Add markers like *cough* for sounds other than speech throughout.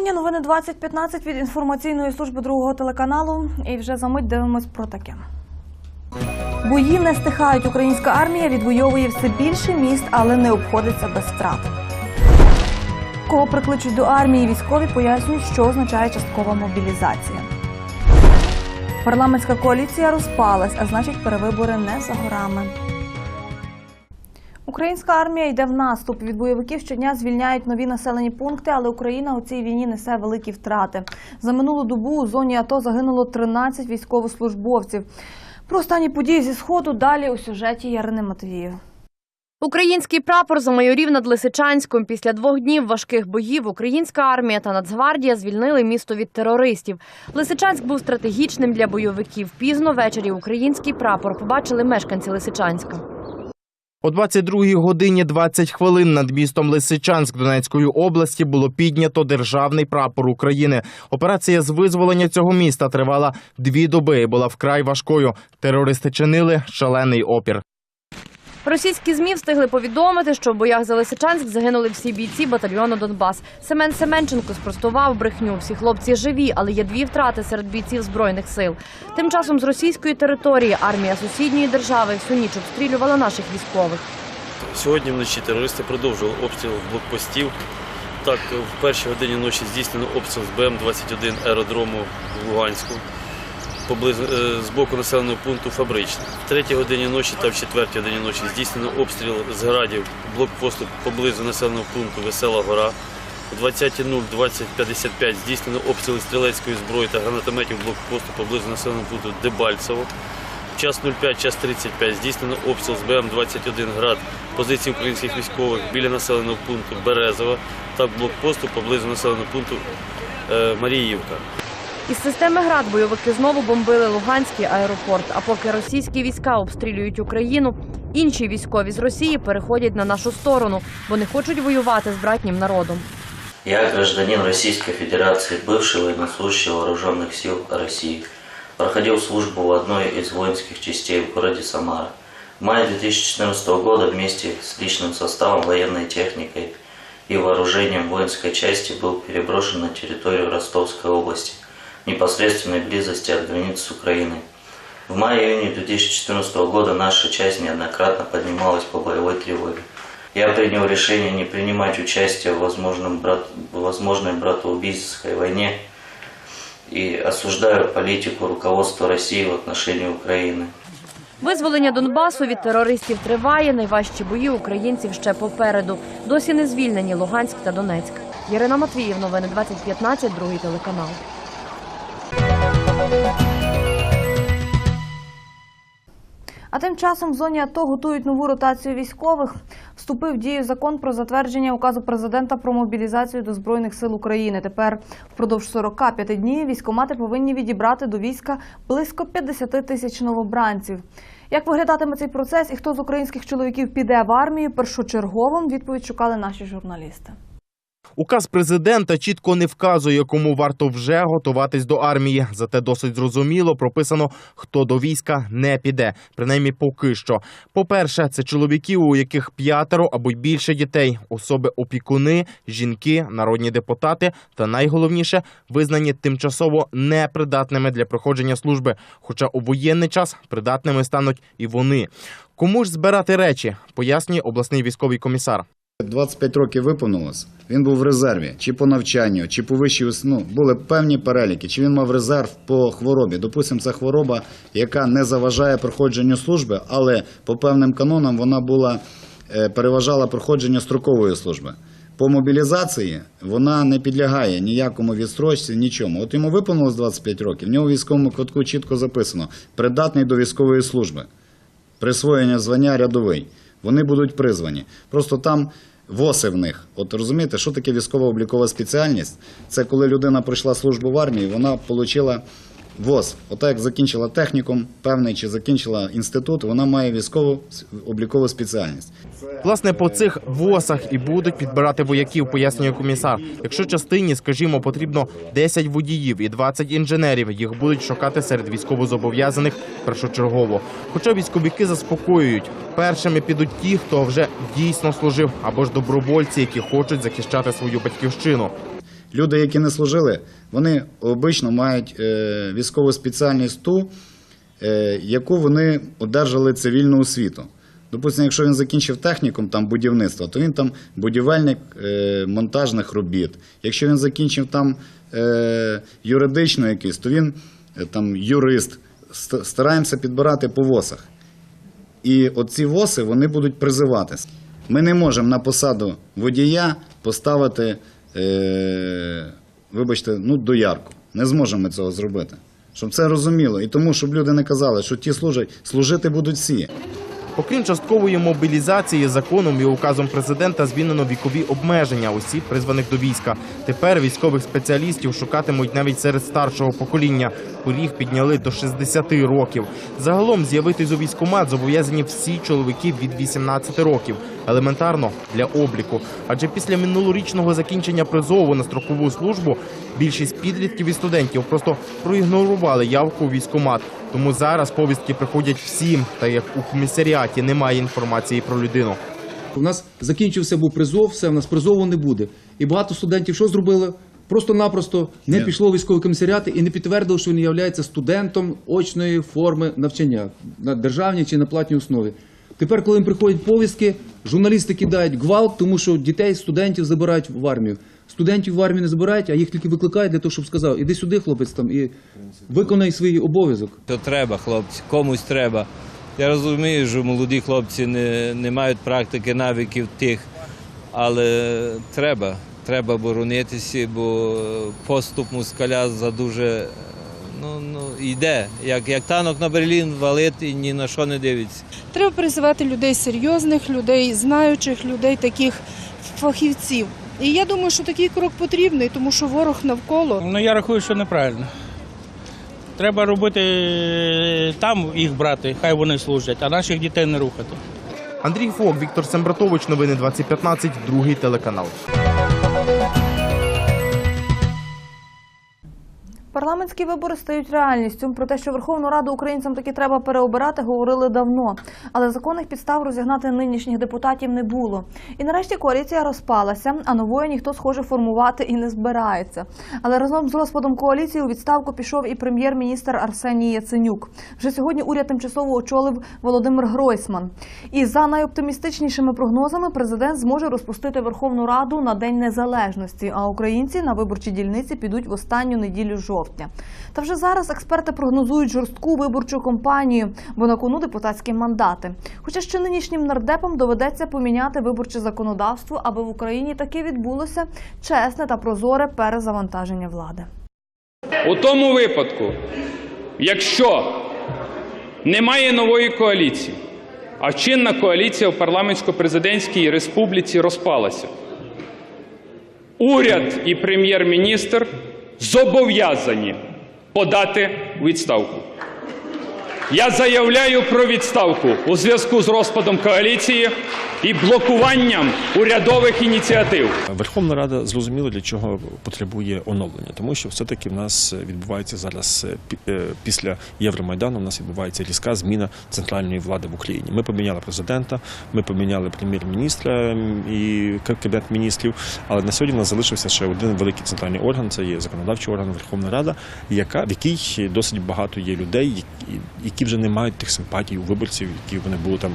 Мої вітання. Новини 2015 від інформаційної служби другого телеканалу. І вже за мить дивимось про таке. Бої не стихають. Українська армія відвоює все більше міст, але не обходиться без втрат. Кого прикличуть до армії, військові пояснюють, що означає часткова мобілізація. Парламентська коаліція розпалась, а значить, перевибори не за горами. Українська армія йде в наступ. Від бойовиків щодня звільняють нові населені пункти, але Україна у цій війні несе великі втрати. За минулу добу у зоні АТО загинуло 13 військовослужбовців. Про останні події зі сходу далі у сюжеті Ярини Матвіїв. Український прапор замайорів над Лисичанськом. Після двох днів важких боїв українська армія та Нацгвардія звільнили місто від терористів. Лисичанськ був стратегічним для бойовиків. Пізно ввечері український прапор побачили мешканці Лисичанська. О 22 годині 20 хвилин над містом Лисичанськ Донецької області було піднято державний прапор України. Операція з визволення цього міста тривала дві доби і була вкрай важкою. Терористи чинили шалений опір. Російські змі встигли повідомити, що в боях за Лисичанськ загинули всі бійці батальйону Донбас. Семен Семенченко спростував брехню. Всі хлопці живі, але є дві втрати серед бійців збройних сил. Тим часом з російської території армія сусідньої держави всю ніч обстрілювала наших військових. Сьогодні вночі терористи продовжували обстріл блокпостів. Так, в першій годині ночі здійснено обстріл з БМ-21 аеродрому в Луганську поблизу е, з боку населеного пункту Фабричне. В третій годині ночі та в четвертій годині ночі здійснено обстріл з градів блокпосту поблизу населеного пункту Весела Гора. О 20.00, 20.55 здійснено обстріли стрілецької зброї та гранатометів блокпосту поблизу населеного пункту Дебальцево. Час 05, час 35 здійснено обстріл з БМ-21 град позицій українських військових біля населеного пункту Березова та блокпосту поблизу населеного пункту е, Маріївка. Із системи град бойовики знову бомбили Луганський аеропорт. А поки російські війська обстрілюють Україну, інші військові з Росії переходять на нашу сторону, бо не хочуть воювати з братнім народом. Я гражданин Российской Федерации, бывший военнослужащий Вооруженных сил России. Проходил службу в одной из воинских частей в городе Самара. В мае 2014 года вместе с личным составом, военной техникой и вооружением воинской части был переброшен на территорию Ростовской области, в непосредственной близости от границ с Украиной. В мае-июне 2014 года наша часть неоднократно поднималась по боевой тревоге. Я принял решение не принимать участие в возможном брат, возможной братоубийственной войне и осуждаю политику руководства России в отношении Украины. Визволення Донбасу від терористів триває. Найважчі бої українців ще попереду. Досі не звільнені Луганськ та Донецьк. Ярина Матвіїв, новини 2015, другий телеканал. А тим часом в зоні АТО готують нову ротацію військових. Вступив в дію закон про затвердження указу президента про мобілізацію до збройних сил України. Тепер впродовж 45 днів військомати повинні відібрати до війська близько 50 тисяч новобранців. Як виглядатиме цей процес і хто з українських чоловіків піде в армію першочерговим, відповідь шукали наші журналісти. Указ президента чітко не вказує, кому варто вже готуватись до армії. Зате досить зрозуміло прописано, хто до війська не піде, принаймні поки що. По-перше, це чоловіки, у яких п'ятеро або більше дітей, особи опікуни, жінки, народні депутати та найголовніше визнані тимчасово непридатними для проходження служби. Хоча у воєнний час придатними стануть і вони. Кому ж збирати речі, пояснює обласний військовий комісар. 25 років виповнилось. Він був в резерві, чи по навчанню, чи по вищій ну, були певні переліки, чи він мав резерв по хворобі. Допустимо, це хвороба, яка не заважає проходженню служби, але по певним канонам вона була е, переважала проходження строкової служби. По мобілізації вона не підлягає ніякому відстрочці, нічому. От йому виповнилось 25 років. В нього в військовому квитку чітко записано придатний до військової служби присвоєння звання рядовий. Вони будуть призвані. Просто там ВОСи в них. От розумієте, що таке військово-облікова спеціальність? Це коли людина пройшла службу в армії, вона отримала ВОЗ. Отак як закінчила технікум певний чи закінчила інститут, вона має військову облікову спеціальність. Власне, по цих ВОСах і будуть підбирати вояків, пояснює комісар. Якщо частині, скажімо, потрібно 10 водіїв і 20 інженерів, їх будуть шукати серед військовозобов'язаних першочергово. Хоча військовики заспокоюють, першими підуть ті, хто вже дійсно служив, або ж добровольці, які хочуть захищати свою батьківщину. Люди, які не служили, вони обично мають е, військову спеціальність ту, е, яку вони одержали цивільну освіту. Допустимо, якщо він закінчив технікум там будівництва, то він там будівельник е, монтажних робіт. Якщо він закінчив там юридичну якусь, то він там юрист. Стараємося підбирати по ВОСах. І оці ВОСи вони будуть призиватись. Ми не можемо на посаду водія поставити, вибачте, ну, доярку. Не зможемо ми цього зробити. Щоб це розуміло. І тому, щоб люди не казали, що ті служать, служити будуть всі. Окрім часткової мобілізації, законом і указом президента змінено вікові обмеження осіб, призваних до війська. Тепер військових спеціалістів шукатимуть навіть серед старшого покоління. Поріг підняли до 60 років. Загалом з'явитись у військкомат зобов'язані всі чоловіки від 18 років. Елементарно для обліку. Адже після минулорічного закінчення призову на строкову службу більшість підлітків і студентів просто проігнорували явку у військкомат. Тому зараз повістки приходять всім, та як у комісаріаті немає інформації про людину. У нас закінчився був призов, все, в нас призову не буде. І багато студентів що зробили? Просто-напросто не Ні. пішло в військові комісаріати і не підтвердили, що він є студентом очної форми навчання на державній чи на платній основі. Тепер, коли їм приходять повістки, журналісти кидають гвалт, тому що дітей, студентів забирають в армію. Студентів в армію не забирають, а їх тільки викликають для того, щоб сказав, іди сюди, хлопець, там і виконай свій обов'язок. То треба, хлопці, комусь треба. Я розумію, що молоді хлопці не, не мають практики, навиків тих, але треба, треба боронитися, бо поступ мускаля за дуже ну, ну, йде. Як, як танок на Берлін валить і ні на що не дивиться. Треба призивати людей серйозних, людей знаючих, людей таких фахівців. І я думаю, що такий крок потрібний, тому що ворог навколо. Ну я рахую, що неправильно. Треба робити е, там їх брати, хай вони служать, а наших дітей не рухати. Андрій Фок, Віктор Сембратович, новини 2015, другий телеканал. Парламентські вибори стають реальністю. Про те, що Верховну Раду українцям таки треба переобирати, говорили давно. Але законних підстав розігнати нинішніх депутатів не було. І нарешті коаліція розпалася, а нової ніхто схоже формувати і не збирається. Але разом з розпадом коаліції у відставку пішов і прем'єр-міністр Арсеній Яценюк. Вже сьогодні уряд тимчасово очолив Володимир Гройсман. І за найоптимістичнішими прогнозами президент зможе розпустити Верховну Раду на День Незалежності, а українці на виборчі дільниці підуть в останню неділю жовтня. Та вже зараз експерти прогнозують жорстку виборчу кампанію, бо на кону депутатські мандати. Хоча ще нинішнім нардепам доведеться поміняти виборче законодавство, аби в Україні таки відбулося чесне та прозоре перезавантаження влади. У тому випадку, якщо немає нової коаліції, а чинна коаліція в парламентсько-президентській республіці розпалася, уряд і прем'єр-міністр зобов'язані подати відставку. Я заявляю про відставку у зв'язку з розпадом коаліції і блокуванням урядових ініціатив. Верховна Рада зрозуміла, для чого потребує оновлення, тому що все-таки в нас відбувається зараз е, е, після Євромайдану. У нас відбувається різка зміна центральної влади в Україні. Ми поміняли президента, ми поміняли прем'єр-міністра і кабінет міністрів. Але на сьогодні в нас залишився ще один великий центральний орган. Це є законодавчий орган Верховна Рада, яка в якій досить багато є людей, які, вже не мають тих симпатій у виборців, які вони були там.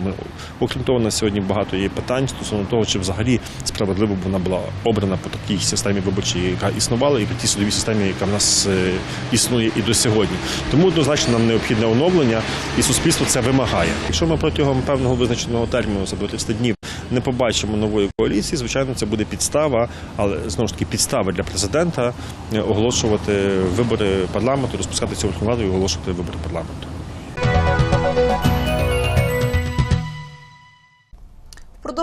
Окрім того, на сьогодні багато є питань стосовно того, чи взагалі справедливо вона була обрана по такій системі виборчій, яка існувала, і по тій судовій системі, яка в нас е, існує і до сьогодні. Тому однозначно нам необхідне оновлення, і суспільство це вимагає. Якщо ми протягом певного визначеного терміну за 30 днів не побачимо нової коаліції, звичайно, це буде підстава, але знову ж таки підстава для президента е, оголошувати вибори парламенту, розпускати цю Раду і оголошувати вибори парламенту.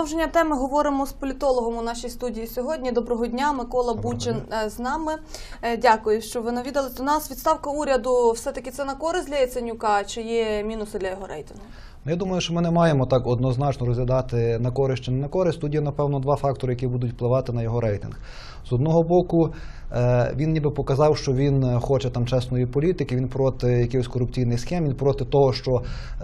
Продовження теми говоримо з політологом у нашій студії сьогодні. Доброго дня, Микола Бучин е, з нами. Е, Дякую, що ви навідались до нас. Відставка уряду все-таки це на користь для Яценюка чи є мінуси для його рейтингу? Ну, Я думаю, що ми не маємо так однозначно розглядати на користь чи не на користь. Тут є, напевно, два фактори, які будуть впливати на його рейтинг. З одного боку, Він ніби показав, що він е, хоче там чесної політики, він проти якихось корупційних схем, він проти того, що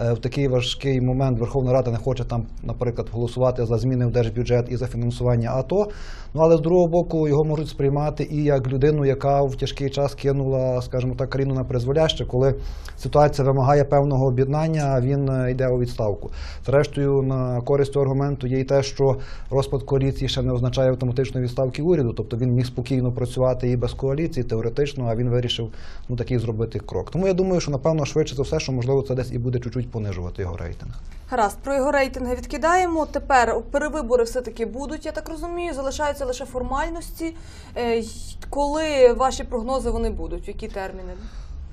е, в такий важкий момент Верховна Рада не хоче там, наприклад, голосувати за зміни в держбюджет і за фінансування АТО. Ну але з другого боку його можуть сприймати і як людину, яка в тяжкий час кинула, скажімо так, країну на призволяще, коли ситуація вимагає певного об'єднання, він е, йде у відставку. Зрештою, на користь аргументу є й те, що розпад коаліції ще не означає автоматичної відставки уряду, тобто він міг спокійно працювати і без коаліції, теоретично, а він вирішив ну такий зробити крок. Тому я думаю, що напевно швидше за все, що можливо це десь і буде чуть-чуть понижувати його рейтинг. Гаразд, про його рейтинги відкидаємо. Тепер перевибори все-таки будуть, я так розумію. Залишаються лише формальності. Е, Коли ваші прогнози вони будуть? В які терміни?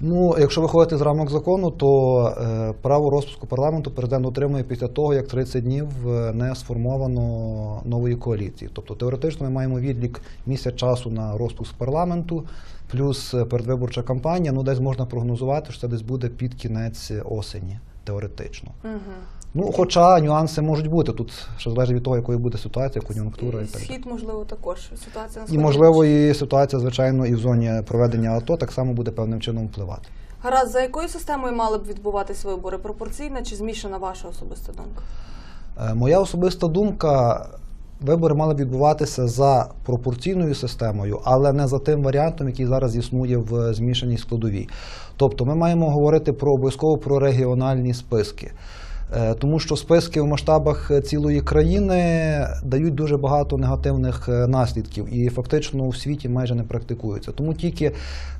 Ну, якщо виходити з рамок закону, то е, право розпуску парламенту президент отримує після того, як 30 днів е, не сформовано нової коаліції. Тобто теоретично ми маємо відлік місяць часу на розпуск парламенту, плюс е, передвиборча кампанія. Ну, десь можна прогнозувати, що це десь буде під кінець осені, теоретично. Угу. Ну, хоча нюанси можуть бути. Тут ще залежить від того, якою буде ситуація, кон'юнктура і так. Схід, можливо, також ситуація на І можливо, і ситуація, звичайно, і в зоні проведення АТО так само буде певним чином впливати. Гаразд, за якою системою мали б відбуватись вибори? Пропорційна чи змішана ваша особиста думка? Е, Моя особиста думка. Вибори мали б відбуватися за пропорційною системою, але не за тим варіантом, який зараз існує в змішаній складовій. Тобто ми маємо говорити про обов'язково про регіональні списки. Е, Тому що списки в масштабах е, цілої країни дають дуже багато негативних е, наслідків і фактично у світі майже не практикуються. Тому тільки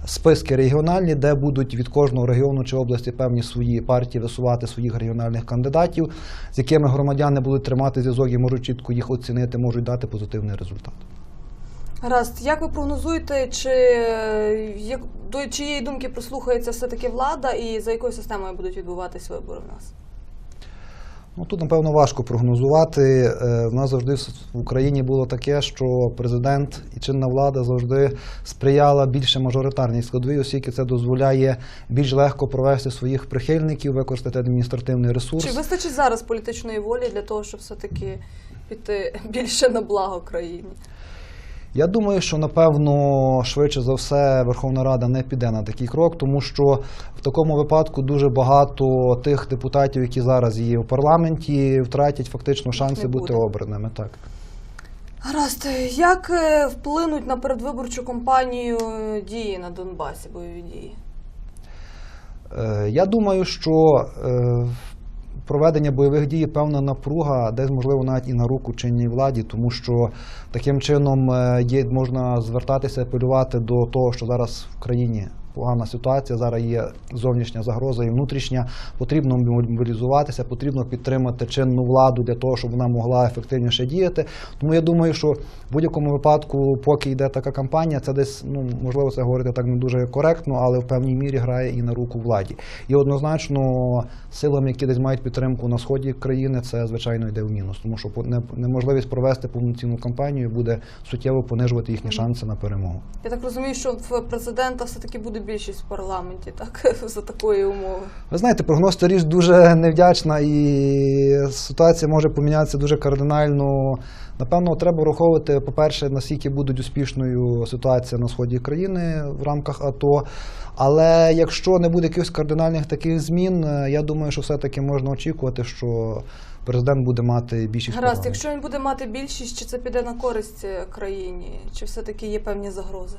списки регіональні, де будуть від кожного регіону чи області певні свої партії висувати своїх регіональних кандидатів, з якими громадяни будуть тримати зв'язок і можуть чітко їх оцінити, можуть дати позитивний результат. Гаразд, як ви прогнозуєте, чи як до чиєї думки прислухається все-таки влада, і за якою системою будуть відбуватись вибори в нас? Ну тут напевно важко прогнозувати. Е, В нас завжди в Україні було таке, що президент і чинна влада завжди сприяла більше мажоритарній складовій, оскільки це дозволяє більш легко провести своїх прихильників, використати адміністративний ресурс. Чи вистачить зараз політичної волі для того, щоб все-таки піти *laughs* більше на благо країні? Я думаю, що напевно швидше за все Верховна Рада не піде на такий крок, тому що в такому випадку дуже багато тих депутатів, які зараз є в парламенті, втратять фактично шанси бути обраними. Так. Гаразд, як е, вплинуть на передвиборчу кампанію е, дії на Донбасі, бойові дії? Е, Я думаю, що проведення бойових дій певна напруга, десь можливо навіть і на руку чинній владі, тому що таким чином е, можна звертатися, апелювати до того, що зараз в країні. Погана ситуація, зараз є зовнішня загроза і внутрішня. Потрібно мобілізуватися, потрібно підтримати чинну владу для того, щоб вона могла ефективніше діяти. Тому я думаю, що в будь-якому випадку, поки йде така кампанія, це десь ну можливо це говорити так не дуже коректно, але в певній мірі грає і на руку владі. І однозначно силам, які десь мають підтримку на сході країни, це звичайно йде в мінус, тому що неможливість провести повноцінну кампанію буде суттєво понижувати їхні шанси на перемогу. Я так розумію, що в президента все-таки буде більшість в парламенті, так *laughs* за такої умови. Ви знаєте, прогноз та річ дуже невдячна і ситуація може помінятися дуже кардинально. Напевно, треба враховувати, по-перше, наскільки буде успішною ситуація на сході країни в рамках АТО. Але якщо не буде якихось кардинальних таких змін, я думаю, що все-таки можна очікувати, що президент буде мати більшість. Гаразд, якщо він буде мати більшість, чи це піде на користь е, країні, чи все-таки є певні загрози?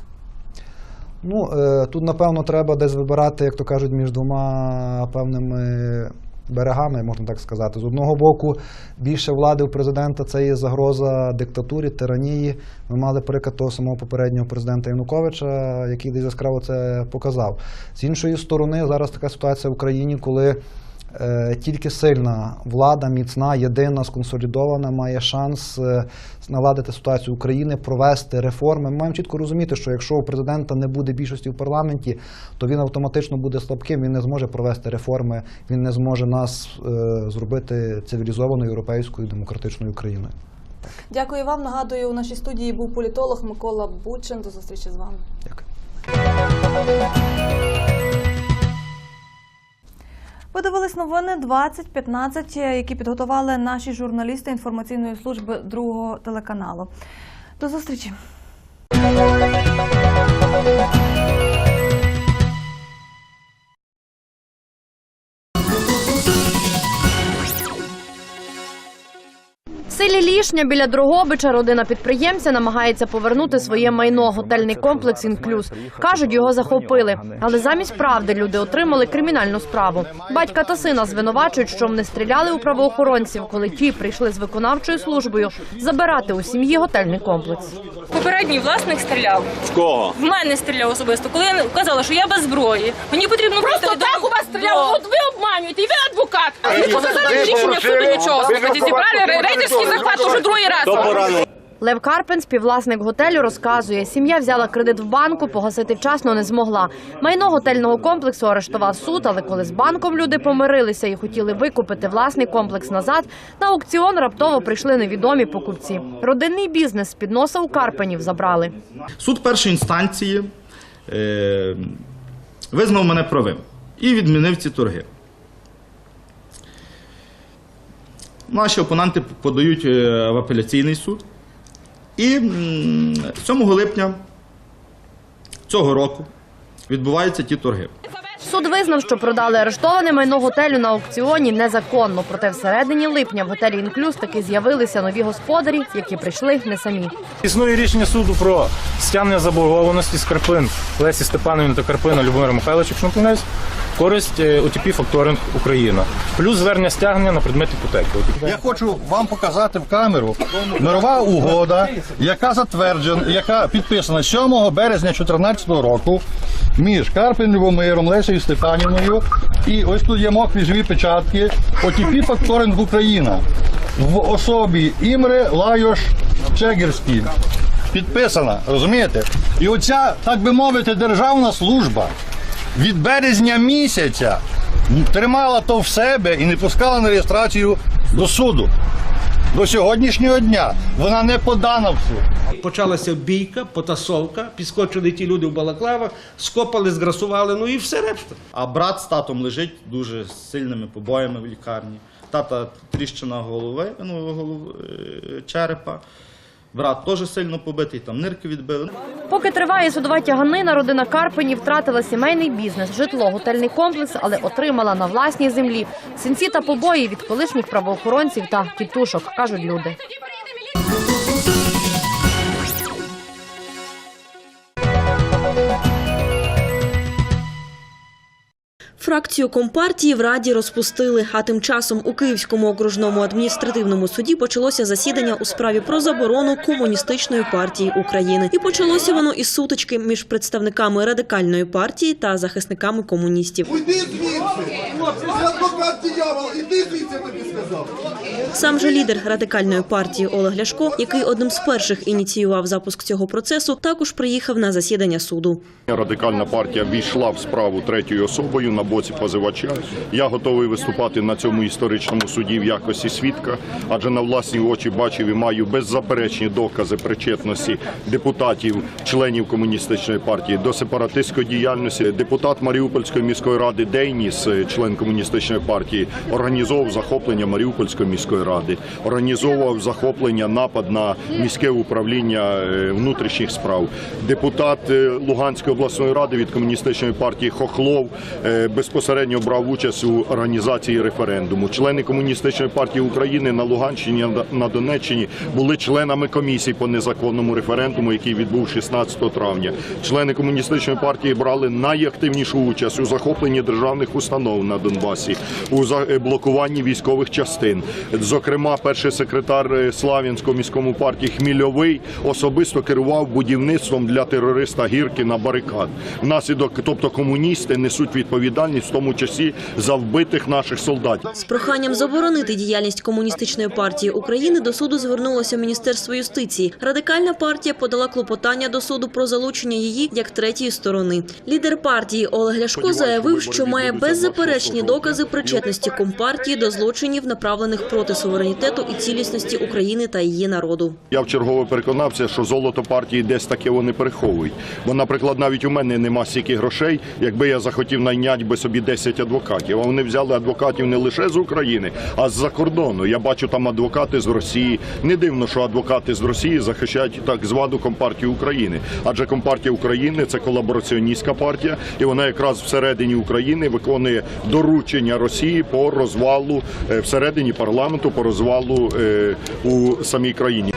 Ну, е, тут, напевно, треба десь вибирати, як то кажуть, між двома певними берегами, можна так сказати. З одного боку, більше влади у президента це є загроза диктатурі, тиранії. Ми мали приклад того самого попереднього президента Януковича, який десь яскраво це показав. З іншої сторони, зараз така ситуація в Україні, коли тільки сильна влада, міцна, єдина, сконсолідована, має шанс е, наладити ситуацію України, провести реформи. Ми маємо чітко розуміти, що якщо у президента не буде більшості в парламенті, то він автоматично буде слабким. Він не зможе провести реформи, він не зможе нас е, зробити цивілізованою європейською демократичною країною. Дякую вам. Нагадую, у нашій студії був політолог Микола Бучин. До зустрічі з вами. Дякую. Ви дивились новини 2015, які підготували наші журналісти інформаційної служби другого телеканалу. До зустрічі. Опішня біля Дрогобича родина підприємця намагається повернути своє майно. Готельний комплекс інклюз кажуть, його захопили. Але замість правди люди отримали кримінальну справу. Батька та сина звинувачують, що вони стріляли у правоохоронців, коли ті прийшли з виконавчою службою забирати у сім'ї готельний комплекс. Попередній власник стріляв. В кого? В мене стріляв особисто. Коли я казала, що я без зброї. Мені потрібно просто так у вас стріляв. От ви обманюєте, і ви адвокат. Не показали рішення суду нічого. Слухайте, зібрали рейдерський захват уже другий раз. Лев Карпен, співвласник готелю, розказує, сім'я взяла кредит в банку, погасити вчасно не змогла. Майно готельного комплексу арештував суд, але коли з банком люди помирилися і хотіли викупити власний комплекс назад, на аукціон раптово прийшли невідомі покупці. Родинний бізнес з-під носа у Карпенів забрали. Суд першої інстанції е, визнав мене правим і відмінив ці торги. Наші опоненти подають е, в апеляційний суд. І 7 липня цього року відбуваються ті торги. Суд визнав, що продали арештоване майно готелю на аукціоні незаконно. Проте всередині липня в готелі «Інклюз» таки з'явилися нові господарі, які прийшли не самі. Існує рішення суду про стягнення заборгованості з Карпин Лесі Степановні та Карпина Любомира Михайловича, якщо не помиляюсь, користь е, ОТП Факторинг Україна. Плюс звернення стягнення на предмет іпотеки. Я хочу вам показати в камеру мирова угода, яка затверджена, яка підписана 7 березня 2014 року між Карпин Любомиром, Лесею Степанівною і ось тут є мокрі живі печатки ОТП Факторинг Україна в особі Імре Лайош Чегірський. Підписана, розумієте? І оця, так би мовити, державна служба від березня місяця тримала то в себе і не пускала на реєстрацію до суду. До сьогоднішнього дня вона не подана в суд. Почалася бійка, потасовка, підскочили ті люди в балаклавах, скопали, зграсували, ну і все решта. А брат з татом лежить дуже з сильними побоями в лікарні. Тата тріщина голови, ну, голов, е, черепа. Брат теж сильно побитий, там нирки відбили. Поки триває судова тяганина, родина Карпенів втратила сімейний бізнес, житло, готельний комплекс, але отримала на власній землі синці та побої від колишніх правоохоронців та тітушок, кажуть люди. Фракцію компартії в Раді розпустили, а тим часом у Київському окружному адміністративному суді почалося засідання у справі про заборону комуністичної партії України. І почалося воно із сутички між представниками радикальної партії та захисниками комуністів. Уйди звідси! Адвокат діявол, іди звідси, тобі сказав. Сам же лідер радикальної партії Олег Ляшко, який одним з перших ініціював запуск цього процесу, також приїхав на засідання суду. Радикальна партія війшла в справу третьою особою на боці позивача. Я готовий виступати на цьому історичному суді в якості свідка, адже на власні очі бачив і маю беззаперечні докази причетності депутатів, членів комуністичної партії до сепаратистської діяльності. Депутат Маріупольської міської ради Дейніс, член комуністичної партії, організовував захоплення Маріупольської міської ради, організовував захоплення, напад на міське управління е, внутрішніх справ. Депутат е, Луганської обласної ради від комуністичної партії Хохлов е, безпосередньо брав участь у організації референдуму. Члени комуністичної партії України на Луганщині на Донеччині були членами комісії по незаконному референдуму, який відбув 16 травня. Члени комуністичної партії брали найактивнішу участь у захопленні державних установ на Донбасі, у блокуванні військових частин. Зокрема, перший секретар Слав'янського міському партії Хмільовий особисто керував будівництвом для терориста Гірки на барикад. Внаслідок, тобто комуністи несуть відповідальність, в тому числі за вбитих наших солдатів. З проханням заборонити діяльність комуністичної партії України до суду звернулося Міністерство юстиції. Радикальна партія подала клопотання до суду про залучення її як третьої сторони. Лідер партії Олег Ляшко заявив, що має беззаперечні докази причетності компартії до злочинів, направлених проти суверенітету і цілісності України та її народу. Я вчергове переконався, що золото партії десь таке вони переховують. Бо, наприклад, навіть у мене нема стільки грошей, якби я захотів найняти би собі собі 10 адвокатів. А вони взяли адвокатів не лише з України, а з-за кордону. Я бачу там адвокати з Росії. Не дивно, що адвокати з Росії захищають так звану Компартію України. Адже Компартія України це колабораціоністська партія, і вона якраз всередині України виконує доручення Росії по розвалу е, всередині парламенту, по розвалу е, у самій країні.